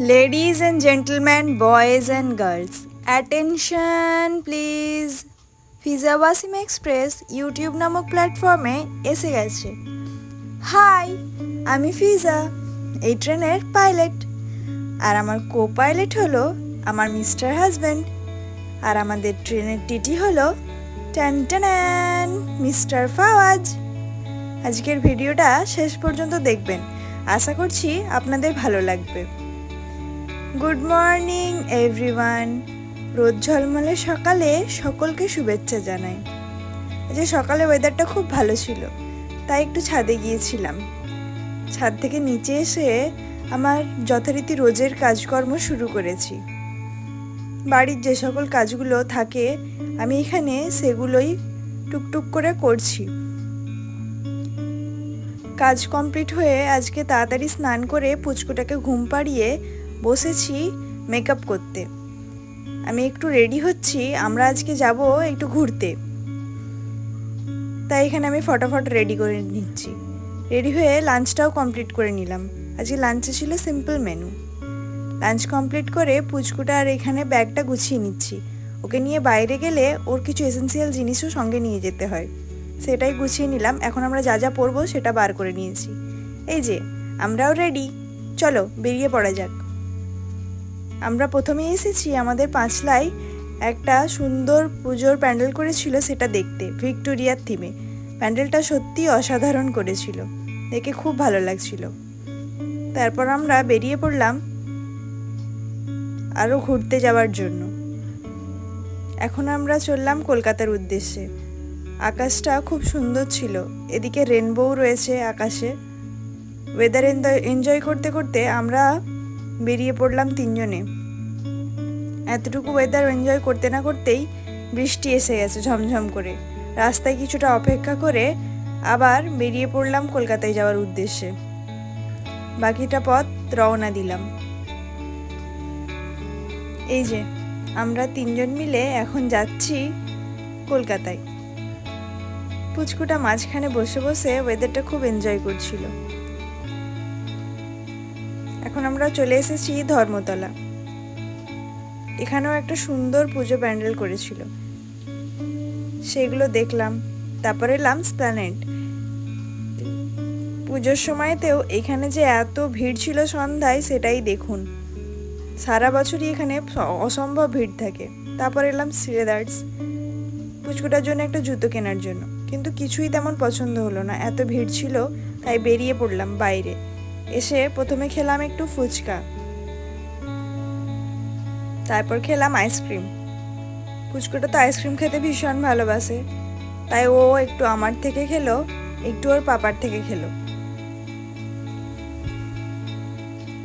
Ladies and gentlemen, boys and girls, attention please. Fiza Wasim express YouTube নামক প্ল্যাটফর্মে এসে গেছে। হাই আমি ফিজা এই ট্রেনের পাইলট আর আমার কো পাইলট হলো আমার মিস্টার হাজব্যান্ড আর আমাদের ট্রেনের টিটি হলো ট্যান ট্যান মিস্টার ফাওয়াজ আজকের ভিডিওটা শেষ পর্যন্ত দেখবেন। আশা করছি আপনাদের ভালো লাগবে। গুড মর্নিং এভরিওয়ান রোদ ঝলমলে সকালে সকলকে শুভেচ্ছা জানাই। যে সকালে ওয়েদারটা খুব ভালো ছিল, তাই একটু ছাদে গিয়েছিলাম। ছাদ থেকে নিচে এসে আমার যথারীতি রোজের কাজকর্ম শুরু করেছি। বাড়ির যে সকল কাজগুলো থাকে, আমি এখানে সেগুলোই টুকটুক করে করছি। কাজ কমপ্লিট হয়ে আজকে তাড়াতাড়ি স্নান করে পুচকুটাকে ঘুম পাড়িয়ে বসেছি মেকআপ করতে। আমি একটু রেডি হচ্ছি, আমরা আজকে যাব একটু ঘুরতে। তাই এখানে আমি ফটাফট রেডি করে নিচ্ছি। রেডি হয়ে লাঞ্চটাও কমপ্লিট করে নিলাম। আজকে লাঞ্চে ছিল সিম্পল মেনু লাঞ্চ কমপ্লিট করে পুচকুটা আর এখানে ব্যাগটা গুছিয়ে নিচ্ছি। ওকে নিয়ে বাইরে গেলে ওর কিছু এসেন্সিয়াল জিনিসও সঙ্গে নিয়ে যেতে হয়। সেটাই গুছিয়ে নিলাম। এখন আমরা যা যা পরবো সেটা বার করে নিয়েছি। এই যে, আমরাও রেডি চলো, বেরিয়ে পড়া যাক। আমরা প্রথমে এসেছি, আমাদের পাঁচলায় একটা সুন্দর পুজোর প্যান্ডেল করেছিল সেটা দেখতে, ভিক্টোরিয়ার থিমে প্যান্ডেলটা সত্যি অসাধারণ করেছিল, দেখে খুব ভালো লাগছিল। তারপর আমরা বেরিয়ে পড়লাম আরও ঘুরতে যাওয়ার জন্য। এখন আমরা চললাম কলকাতার উদ্দেশ্যে। আকাশটা খুব সুন্দর ছিল, এদিকে রেনবোও রয়েছে আকাশে। ওয়েদার এনজয় করতে করতে আমরা বেরিয়ে পড়লাম তিনজনে। এতটুকু ওয়েদার এনজয় করতে না করতেই বৃষ্টি এসে গেছে ঝমঝম করে। রাস্তায় কিছুটা অপেক্ষা করে আবার বেরিয়ে পড়লাম কলকাতায় যাওয়ার উদ্দেশ্যে। বাকিটা পথ রওনা দিলাম। এই যে, আমরা তিনজন মিলে এখন যাচ্ছি কলকাতায়। পুচকুটা মাঝখানে বসে বসে ওয়েদারটা খুব এনজয় করছিল। এখন আমরা চলে এসেছি ধর্মতলা। এখানেও একটা সুন্দর পুজো প্যান্ডেল করেছিল। সেগুলো দেখলাম, তারপর এলাম স্প্ল্যানেট। পুজোর সময়তেও এখানে যে এত ভিড় ছিল সন্ধ্যায়, সেটাই দেখুন। সারা বছরই এখানে অসম্ভব ভিড় থাকে। তারপর এলাম শ্রীদার্স পুচকুটার জন্য একটা জুতো কেনার জন্য। কিন্তু কিছুই তেমন পছন্দ হলো না। এত ভিড় ছিল, তাই বেরিয়ে পড়লাম বাইরে। এসে প্রথমে খেলাম একটু ফুচকা। তারপর খেলাম আইসক্রিম। ফুচকাটা তো আইসক্রিম খেতে ভীষণ ভালোবাসে। তাই ও একটু আমার থেকে খেলো, একটু ওর পাপার থেকে খেলো।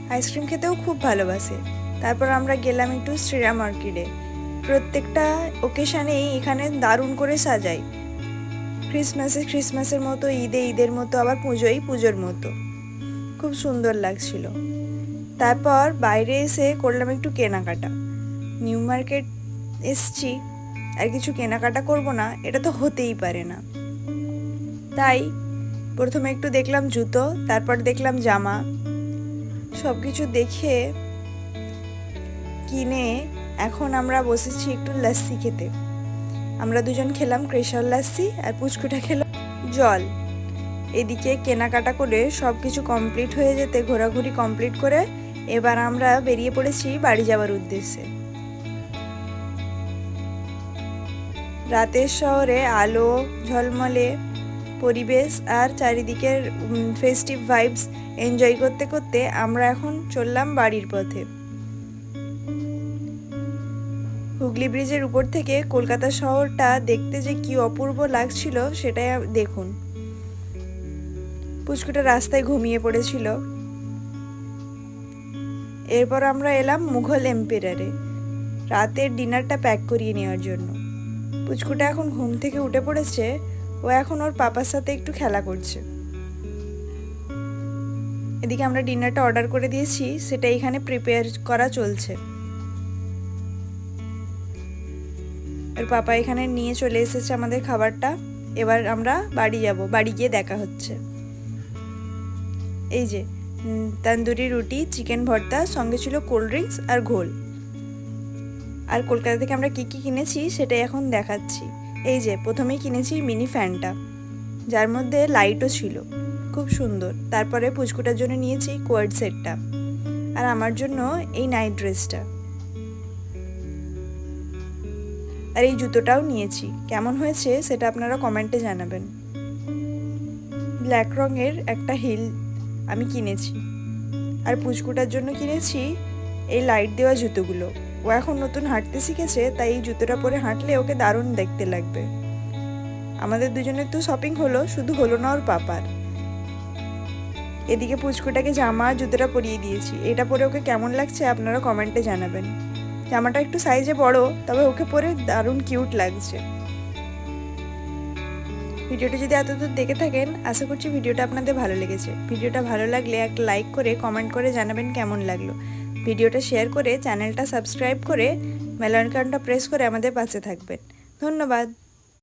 আইসক্রিম খেতেও খুব ভালোবাসে। তারপর আমরা গেলাম একটু শ্রীরাম মার্কেটে প্রত্যেকটা ওকেশানেই এখানে দারুণ করে সাজাই। ক্রিসমাসে ক্রিসমাসের মতো, ঈদে, ঈদের মতো, আবার পুজোই পুজোর মতো। খুব সুন্দর লাগছিল। তারপর বাইরে এসে করলাম একটু কেনাকাটা। নিউ মার্কেট এসছি, আর কিছু কেনাকাটা করব না, এটা তো হতেই পারে না। তাই প্রথমে একটু দেখলাম জুতো, তারপর দেখলাম জামা। সব কিছু দেখে কিনে এখন আমরা বসেছি একটু লাস্সি খেতে। আমরা দুজন খেলাম ক্রেশার লাস্সি আর পুচকুটা খেলাম জল। এদিকে কেনাকাটা করে সব কিছু কমপ্লিট হয়ে যেতে ঘোরাঘুরি কমপ্লিট করে এবার আমরা বেরিয়ে পড়েছি বাড়ি যাওয়ার উদ্দেশ্যে। রাতের শহরে আলো, ঝলমলে, পরিবেশ আর চারিদিকের ফেস্টিভ ভাইবস এনজয় করতে করতে আমরা এখন চললাম বাড়ির পথে। হুগলি ব্রিজের উপর থেকে কলকাতা শহরটা দেখতে যে কি অপূর্ব লাগছিল সেটাই দেখুন। পুচকুটা রাস্তায় ঘুমিয়ে পড়েছিল। এরপর আমরা এলাম মুঘল এম্পেরারে। রাতের ডিনারটা প্যাক করিয়ে নেওয়ার জন্য। পুচকুটা এখন ঘুম থেকে উঠে পড়েছে, ও এখন ওর পাপার সাথে একটু খেলা করছে। এদিকে আমরা ডিনারটা অর্ডার করে দিয়েছি, সেটা এখানে প্রিপেয়ার করা চলছে। এর পাপা এখানে নিয়ে চলে এসেছে আমাদের খাবারটা। এবার আমরা বাড়ি যাব, বাড়ি গিয়ে দেখা হচ্ছে। এই যে তান্দুরি রুটি, চিকেন ভর্তা, সঙ্গে ছিল কোল্ড ড্রিঙ্কস আর ঘোল। আর কলকাতা থেকে আমরা কী কী কিনেছি সেটাই এখন দেখাচ্ছি। এই যে, প্রথমেই কিনেছি মিনি ফ্যানটা। যার মধ্যে লাইটও ছিল, খুব সুন্দর। তারপরে পুচকুটার জন্য নিয়েছি কোয়ার্ড সেটটা। আর আমার জন্য এই নাইট ড্রেসটা। আর এই জুতোটাও নিয়েছি। কেমন হয়েছে সেটা আপনারা কমেন্টে জানাবেন। ব্ল্যাক রঙের একটা হিল আমি কিনেছি। আর পুচকুটার জন্য কিনেছি এই লাইট দেওয়া জুতোগুলো। ও এখন নতুন হাঁটতে শিখেছে, তাই এই জুতোটা পরে হাঁটলে ওকে দারুণ দেখতে লাগবে। আমাদের দুজনের তো শপিং হলো, শুধু হলো না ওর পাপার। এদিকে পুচকুটাকে জামা আর জুতোটা পরিয়ে দিয়েছি। এটা পরে ওকে কেমন লাগছে আপনারা কমেন্টে জানাবেন। জামাটা একটু সাইজে বড়, তবে ওকে পরে দারুণ কিউট লাগছে। ভিডিওটা যদি এতদূর দেখে থাকেন, আশা করছি ভিডিওটা আপনাদের ভালো লেগেছে। ভিডিওটা ভালো লাগলে একটা লাইক করে কমেন্ট করে জানাবেন কেমন লাগল। ভিডিওটা শেয়ার করে চ্যানেলটা সাবস্ক্রাইব করে বেল আইকনটা প্রেস করে আমাদের পাশে থাকবেন। ধন্যবাদ।